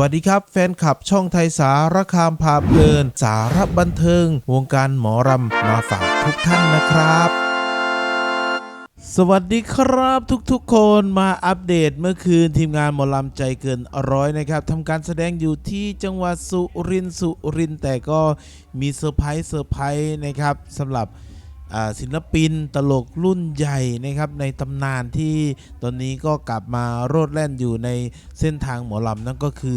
วัสดีครับ แฟนคลับช่องไทยสารคามพาเพลิน สารบันเทิง วงการหมอรำมาฝากทุกท่านนะครับสวัสดีครับทุกๆคนมาอัปเดตเมื่อคืนทีมงานหมอลำใจเกินร้อยนะครับทำการแสดงอยู่ที่จังหวัดสุรินทร์สุรินทร์แต่ก็มีเซอร์ไพรส์เซอร์ไพรส์นะครับสำหรับ ศิลปินตลกรุ่นใหญ่นะครับในตำนานที่ตอนนี้ก็กลับมาโรดแล่นอยู่ในเส้นทางหมอลำนั่นก็คือ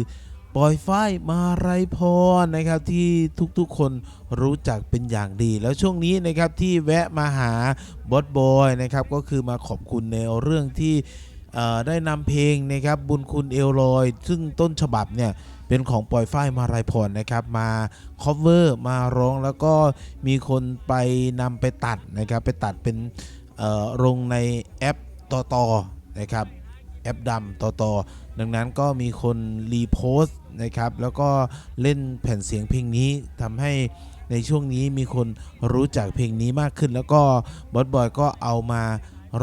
ปอยฝ้ายมาไรพรนะครับที่ทุกๆคนรู้จักเป็นอย่างดี แล้วช่วงนี้นะครับที่แวะมาหาบอสบอยนะครับก็คือมาขอบคุณในเรื่องที่ได้นำเพลงนะครับบุญคุณเอลลอย ซึ่งต้นฉบับเนี่ย เป็นของปล่อยฝ้ายมาไรพรนะครับมาคอฟเวอร์มาร้องแล้วก็มีคนไปนำไปตัดนะครับไปตัดเป็นลงในแอปต่อต่อนะครับแอปดำต่อต่อดังนั้นก็มีคนรีโพสต์นะครับแล้วก็เล่นแผ่นเสียงเพลงนี้ทำให้ในช่วงนี้มีคนรู้จักเพลงนี้มากขึ้น แล้วก็บอสบอยก็เอามา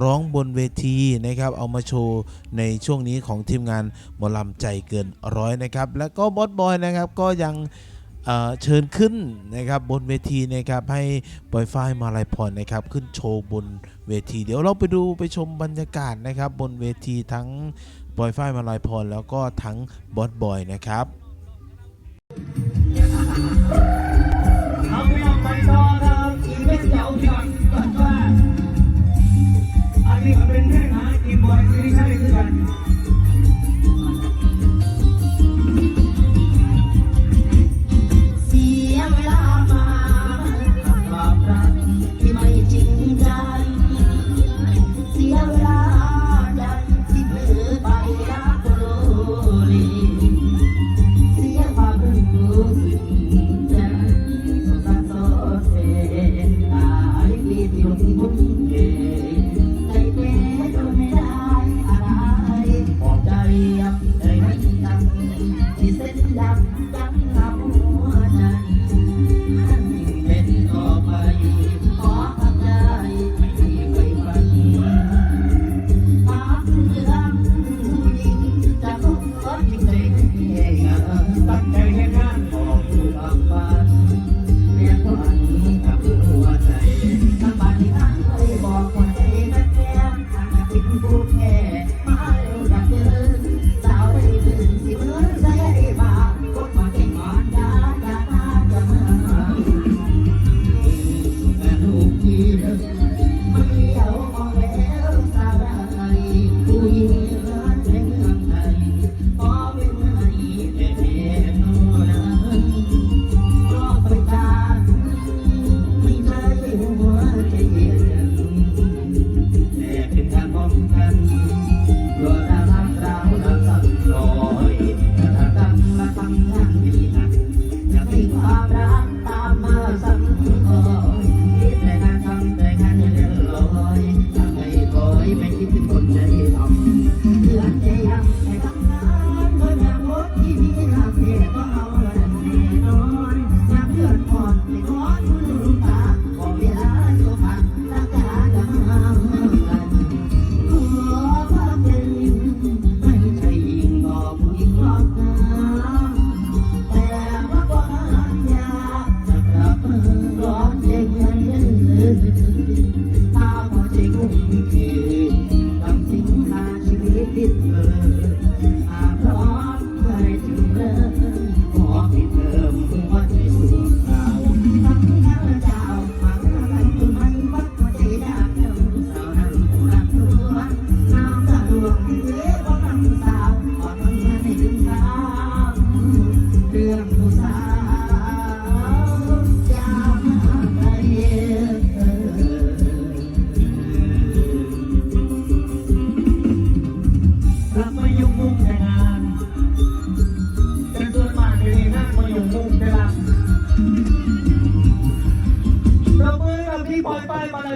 ร้องบนเวทีนะครับ เอามาโชว์ในช่วงนี้ของทีมงานหมอลำใจเกินร้อยนะครับ แล้วก็บอสบอยนะครับก็ยังเเชิญขึ้นนะครับบนเวทีนะครับให้ปอยฝ้ายมาลายพรนะครับขึ้นโชว์บนเวที เดี๋ยวเราไปดูไปชมบรรยากาศนะครับ บนเวทีทั้งบอยฝ้ายมาลายพรแล้วก็ทั้งบอสบอยนะครับ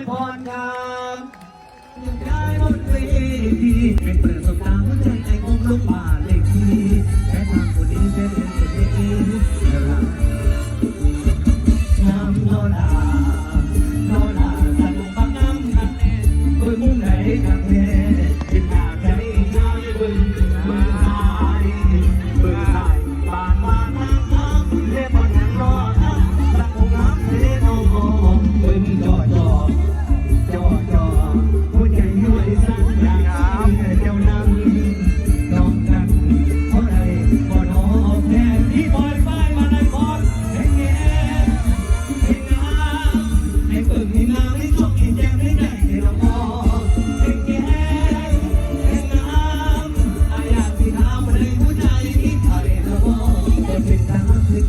พร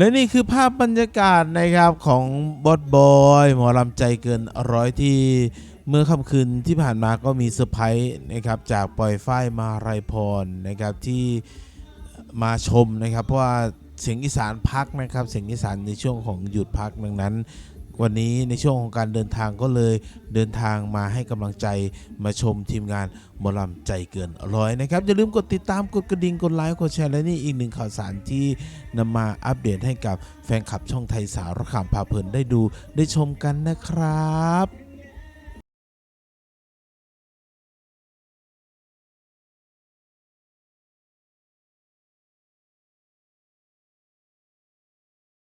และนี่คือภาพบรรยากาศนะครับของบอสบอยหมอลำใจเกินร้อยที่เมื่อค่ำคืนที่ผ่านมาก็มีเซอร์ไพรส์นะครับจากปล่อยฝ้ายมาไรพรนะครับที่มาชมนะครับ เพราะว่าเสียงอีสานพักนะครับ เสียงอีสานในช่วงของหยุดพักดังนั้น วันนี้ในช่วงของการเดินทางก็เลยเดินทางมาให้กำลังใจมาชมทีมงานหมอลำใจเกินร้อยนะครับ อย่าลืมกดติดตามกดกระดิ่งกดไลค์กดแชร์และนี่อีกหนึ่งข่าวสารที่นำมาอัปเดตให้กับแฟนคลับช่องไทยสารคามพาเพลินได้ดูได้ชมกันนะครับ